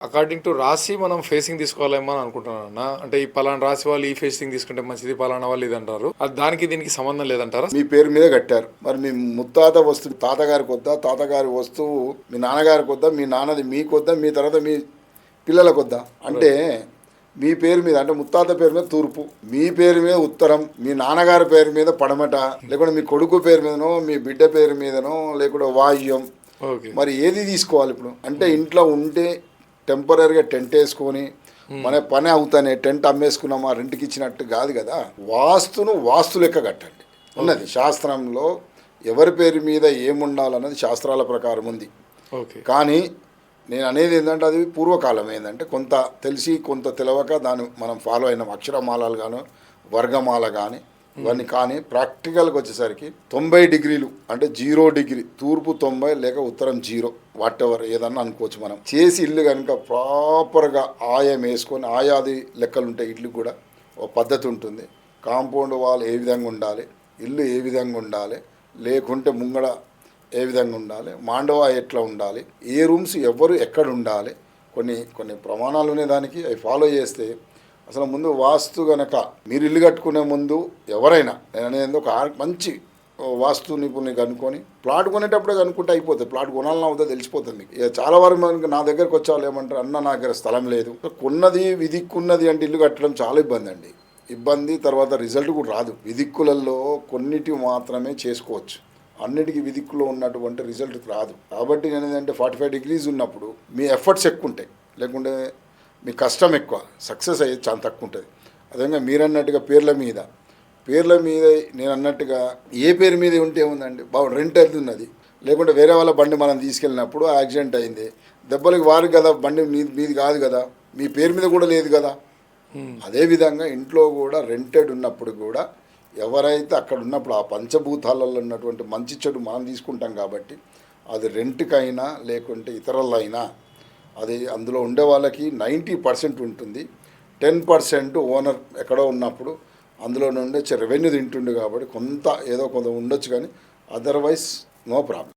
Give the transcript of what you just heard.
According to రాసి మనం facing తీసుకోవాలేమో అని అనుకుంటున్నాను అన్న. అంటే ఈ పలానా రాసి వాళ్ళు ఈ ఫేసింగ్ తీసుకుంటే మంచిది పలానా వాళ్ళు ఇది అంటారు అది దానికి దీనికి సంబంధం లేదంటారా? మీ పేరు మీద కట్టారు. మరి మీ ముత్తాత వస్తువు తాతగారికి వద్దా తాతగారి వస్తువు మీ నాన్నగారికి వద్దా మీ నాన్నది మీకు వద్దా మీ తర్వాత మీ పిల్లలకు వద్దా అంటే మీ పేరు మీద అంటే ముత్తాత పేరు మీద తూర్పు. మీ పేరు మీద ఉత్తరం. మీ నాన్నగారి పేరు మీద పడమట. లేకుంటే మీ కొడుకు పేరు మీదనో మీ బిడ్డ పేరు మీదనో లేకుంటే వాయుం. ఓకే. మరి ఏది తీసుకోవాలి ఇప్పుడు? అంటే ఇంట్లో ఉంటే టెంపరీగా టెంట్ వేసుకొని మన పని అవుతానే టెంట్ అమ్మేసుకున్నామా రెంట్కి ఇచ్చినట్టు కాదు కదా. వాస్తును వాస్తు లెక్క కట్టండి. ఉన్నది. శాస్త్రంలో ఎవరి పేరు మీద ఏముండాలన్నది శాస్త్రాల ప్రకారం ఉంది. ఓకే. కానీ నేను అనేది ఏంటంటే అది పూర్వకాలం ఏంటంటే కొంత తెలిసి కొంత తెలవక దాన్ని మనం ఫాలో అయినాం. అక్షరమాలలు గాను వర్గమాల కానీ ఇవన్నీ కానీ ప్రాక్టికల్కి వచ్చేసరికి తొంభై డిగ్రీలు అంటే జీరో డిగ్రీ తూర్పు తొంభై లేక ఉత్తరం జీరో వాట్ ఎవర్ ఏదన్నా అనుకోవచ్చు మనం. చేసి ఇల్లు కనుక ప్రాపర్గా ఆయం వేసుకొని ఆయాది లెక్కలు ఉంటాయి ఇల్లు కూడా ఒక పద్ధతి ఉంటుంది. కాంపౌండ్ వాల్ ఏ విధంగా ఉండాలి ఇల్లు ఏ విధంగా ఉండాలి లేకుంటే ముంగడ ఏ విధంగా ఉండాలి మాండవ ఎట్లా ఉండాలి ఏ రూమ్స్ ఎవరు ఎక్కడ ఉండాలి కొన్ని కొన్ని ప్రమాణాలు ఉన్నాయి దానికి అవి ఫాలో చేస్తే అసలు ముందు వాస్తు గనక మీరు ఇల్లు కట్టుకునే ముందు ఎవరైనా నేను అనేది ఒక మంచి వాస్తు నిపుణుని కనుక్కొని ప్లాట్ కొనేటప్పుడే కనుక్కుంటే అయిపోతుంది. ప్లాట్ కొనాలన్నా అవుతుందో తెలిసిపోతుంది మీకు. ఇక చాలా వరకు మనకి నా దగ్గరకు వచ్చేవాళ్ళు ఏమంటారు అన్న నా దగ్గర స్థలం లేదు. కొన్నది విధిక్కున్నది అంటే ఇల్లు కట్టడం చాలా ఇబ్బంది అండి. ఇబ్బంది తర్వాత రిజల్ట్ కూడా రాదు. విధిక్కులలో కొన్నిటి మాత్రమే చేసుకోవచ్చు. అన్నిటికీ విధిక్కులో ఉన్నటువంటి రిజల్ట్ రాదు. కాబట్టి నేను ఏంటంటే ఫార్టీ ఫైవ్ డిగ్రీస్ ఉన్నప్పుడు మీ ఎఫర్ట్స్ ఎక్కువ ఉంటాయి. లేకుంటే మీ కష్టం ఎక్కువ సక్సెస్ అయ్యేది చాలా తక్కువ ఉంటుంది. అదేవిధంగా మీరు అన్నట్టుగా పేర్ల మీద పేర్ల మీద నేను అన్నట్టుగా ఏ పేరు మీద ఉంటే ఉందండి బాబు రెంట్ ఉన్నది. లేకుంటే వేరే వాళ్ళ బండి మనం తీసుకెళ్ళినప్పుడు యాక్సిడెంట్ అయింది. దెబ్బలకి వారు కదా బండి మీది కాదు కదా మీ పేరు మీద కూడా లేదు కదా. అదేవిధంగా ఇంట్లో కూడా రెంటెడ్ ఉన్నప్పుడు కూడా ఎవరైతే అక్కడ ఉన్నప్పుడు ఆ పంచభూతాలలో ఉన్నటువంటి మంచి చెడు మనం తీసుకుంటాం కాబట్టి అది రెంట్కైనా లేకుంటే ఇతరులైనా అది అందులో ఉండే వాళ్ళకి నైంటీ పర్సెంట్ ఉంటుంది. టెన్ పర్సెంట్ ఓనర్ ఎక్కడో ఉన్నప్పుడు అందులో నుండి రెవెన్యూ తింటుండే కాబట్టి కొంత ఏదో కొంత ఉండొచ్చు కానీ అదర్వైజ్ నో ప్రాబ్లం.